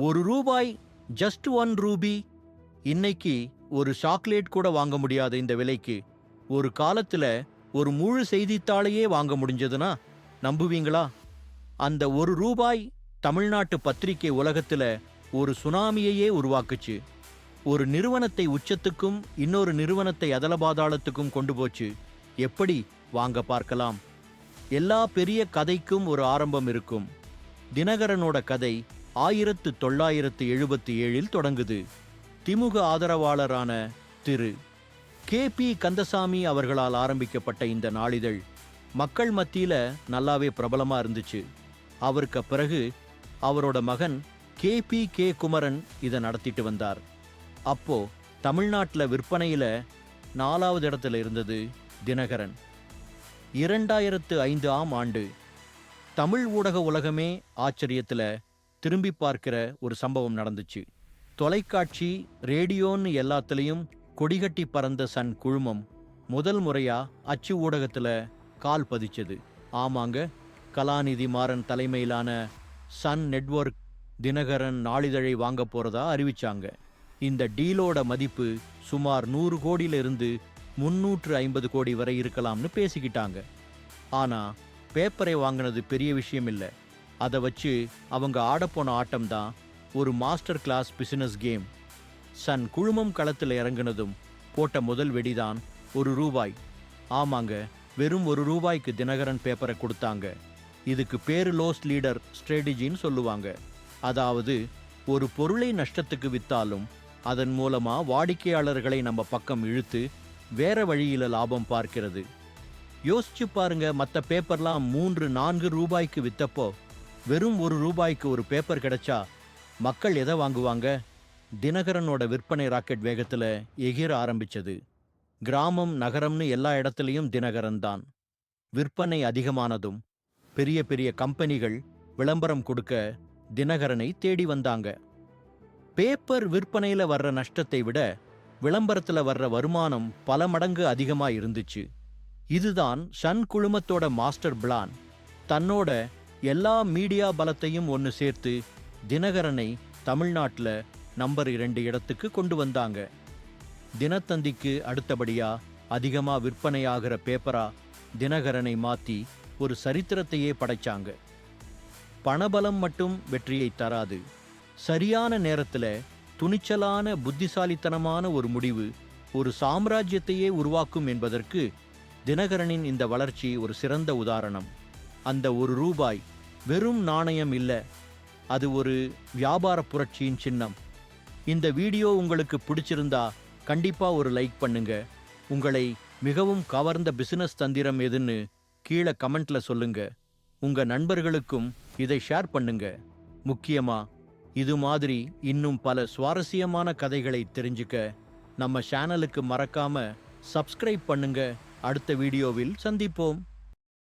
ஒரு ரூபாய் just one rupee இன்னைக்கு ஒரு சாக்லேட் கூட வாங்க முடியாத இந்த விலைக்கு ஒரு காலத்துல ஒரு முழு செய்தித்தாளையே வாங்க முடிஞ்சதுன்னா நம்புவீங்களா? அந்த ஒரு ரூபாய் தமிழ்நாட்டு பத்திரிகை உலகத்துல ஒரு சுனாமியையே உருவாக்குச்சு. ஒரு நிறுவனத்தை உச்சத்துக்கும் இன்னொரு நிறுவனத்தை அதலபாதாளத்துக்கும் கொண்டு போச்சு. எப்படி வாங்க பார்க்கலாம்? எல்லா பெரிய கதைக்கும் ஒரு ஆரம்பம் இருக்கும். தினகரனோட கதை ஆயிரத்து தொள்ளாயிரத்து எழுபத்தி ஏழில் தொடங்குது. திமுக ஆதரவாளரான திரு. கே. பி. கந்தசாமி அவர்களால் ஆரம்பிக்கப்பட்ட இந்த நாளிதழ் மக்கள் மத்தியில் நல்லாவே பிரபலமாக இருந்துச்சு. அவருக்கு பிறகு அவரோட மகன் கே. பி. கே. குமரன் இதை நடத்திட்டு வந்தார். அப்போ தமிழ்நாட்டில் விற்பனையில் நாலாவது இடத்துல இருந்தது தினகரன். இரண்டாயிரத்து ஐந்து ஆம் ஆண்டு தமிழ் ஊடக உலகமே ஆச்சரியத்தில் திரும்பி பார்க்கிற ஒரு சம்பவம் நடந்துச்சு. தொலைக்காட்சி ரேடியோன்னு எல்லாத்துலேயும் கொடிகட்டி பறந்த சன் குழுமம் முதல் முறையா அச்சு ஊடகத்தில் கால் பதிச்சது. ஆமாங்க கலாநிதி மாறன் தலைமையிலான சன் நெட்வொர்க் தினகரன் நாளிதழை வாங்க போறதா அறிவிச்சாங்க. இந்த டீலோட மதிப்பு சுமார் நூறு கோடியிலிருந்து முன்னூற்று ஐம்பது கோடி வரை இருக்கலாம்னு பேசிக்கிட்டாங்க. ஆனா பேப்பரை வாங்கினது பெரிய விஷயம் இல்லை. அதை வச்சு அவங்க ஆடப்போன ஆட்டம் தான் ஒரு master class business game Sun குழுமம் களத்தில் இறங்குனதும் போட்ட முதல் வெடிதான் ஒரு ரூபாய். ஆமாங்க வெறும் ஒரு ரூபாய்க்கு தினகரன் பேப்பரை கொடுத்தாங்க. இதுக்கு பேரு லோஸ் லீடர் ஸ்ட்ராட்டஜின்னு சொல்லுவாங்க. அதாவது ஒரு பொருளை நஷ்டத்துக்கு வித்தாலும் அதன் மூலமா வாடிக்கையாளர்களை நம்ம பக்கம் இழுத்து வேற வழியில லாபம் பார்க்கிறது. யோசிச்சு பாருங்க மற்ற பேப்பர்லாம் மூன்று நான்கு ரூபாய்க்கு வித்தப்போ வெறும் ஒரு ரூபாய்க்கு ஒரு பேப்பர் கிடைச்சா மக்கள் எதை வாங்குவாங்க? தினகரனோட விற்பனை ராக்கெட் வேகத்துல எகிர ஆரம்பிச்சது. கிராமம் நகரம்னு எல்லா இடத்துலையும் தினகரன் தான். விற்பனை அதிகமானதும் பெரிய பெரிய கம்பெனிகள் விளம்பரம் கொடுக்க தினகரனை தேடி வந்தாங்க. பேப்பர் விற்பனையில வர்ற நஷ்டத்தை விட விளம்பரத்துல வர்ற வருமானம் பல மடங்கு அதிகமா இருந்துச்சு. இதுதான் சன் குழுமத்தோட மாஸ்டர் பிளான். தன்னோட எல்லா மீடியா பலத்தையும் ஒன்று சேர்த்து தினகரனை தமிழ்நாட்டில் நம்பர் இரண்டு இடத்துக்கு கொண்டு வந்தாங்க. தினத்தந்திக்கு அடுத்தபடியா அதிகமாக விற்பனையாகிற பேப்பரா தினகரனை மாற்றி ஒரு சரித்திரத்தையே படைச்சாங்க. பணபலம் மட்டும் வெற்றியை தராது. சரியான நேரத்தில் துணிச்சலான புத்திசாலித்தனமான ஒரு முடிவு ஒரு சாம்ராஜ்யத்தையே உருவாக்கும் என்பதற்கு தினகரனின் இந்த வளர்ச்சி ஒரு சிறந்த உதாரணம். அந்த ஒரு ரூபாய் வெறும் நாணயம் இல்லை அது ஒரு வியாபார புரட்சியின் சின்னம். இந்த வீடியோ உங்களுக்கு பிடிச்சிருந்தா கண்டிப்பா ஒரு லைக் பண்ணுங்க. உங்களை மிகவும் கவர்ந்த பிசினஸ் தந்திரம் எதுன்னு கீழே கமெண்ட்ல சொல்லுங்க. உங்க நண்பர்களுக்கும் இதை ஷேர் பண்ணுங்க. முக்கியமா இது மாதிரி இன்னும் பல சுவாரஸ்யமான கதைகளை தெரிஞ்சுக்க நம்ம சேனலுக்கு மறக்காம சப்ஸ்கிரைப் பண்ணுங்க. அடுத்த வீடியோவில் சந்திப்போம்.